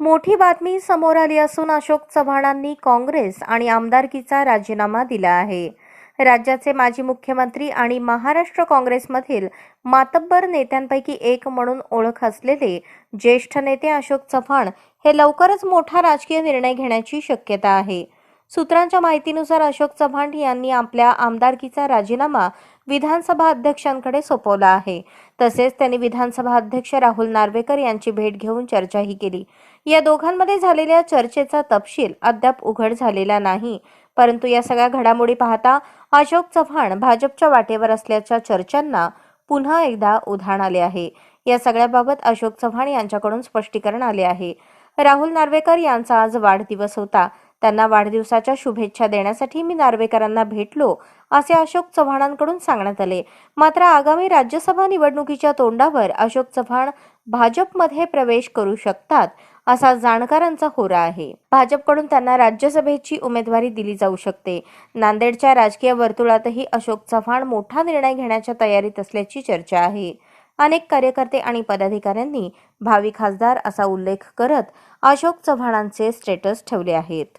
मोठी बातमी समोर आली असून अशोक चव्हाणांनी काँग्रेस आणि आमदारकीचा राजीनामा दिला आहे. राज्याचे माजी मुख्यमंत्री आणि महाराष्ट्र काँग्रेसमधील मातब्बर नेत्यांपैकी एक म्हणून ओळख असलेले ज्येष्ठ नेते अशोक चव्हाण हे लवकरच मोठा राजकीय निर्णय घेण्याची शक्यता आहे. सूत्रांच्या माहितीनुसार अशोक चव्हाण यांनी आपल्या आमदारकीचा राजीनामा विधानसभा अध्यक्षांकडे सोपवला आहे. तसेच त्यांनी विधानसभा अध्यक्ष राहुल नार्वेकर यांची भेट घेऊन चर्चाही केली. या दोघांमध्ये झालेल्या चर्चेचा तपशील अद्याप उघड झालेला नाही. परंतु या सगळ्या घडामोडी पाहता अशोक चव्हाण भाजपच्या वाटेवर असल्याच्या चर्चांना पुन्हा एकदा उधाण आले आहे. या सगळ्याबाबत अशोक चव्हाण यांच्याकडून स्पष्टीकरण आले आहे. राहुल नार्वेकर यांचा आज वाढदिवस होता. त्यांना वाढदिवसाच्या शुभेच्छा देण्यासाठी मी नार्वेकरांना भेटलो असे अशोक चव्हाणांकडून सांगण्यात आले. मात्र आगामी राज्यसभा निवडणुकीच्या तोंडावर अशोक चव्हाण भाजपमध्ये प्रवेश करू शकतात असा जाणकारांचा होरा आहे. भाजपकडून त्यांना राज्यसभेची उमेदवारी दिली जाऊ शकते. नांदेडच्या राजकीय वर्तुळातही अशोक चव्हाण मोठा निर्णय घेण्याच्या तयारीत असल्याची चर्चा आहे. अनेक कार्यकर्ते आणि पदाधिकाऱ्यांनी भावी खासदार असा उल्लेख करत अशोक चव्हाणांचे स्टेटस ठेवले आहेत.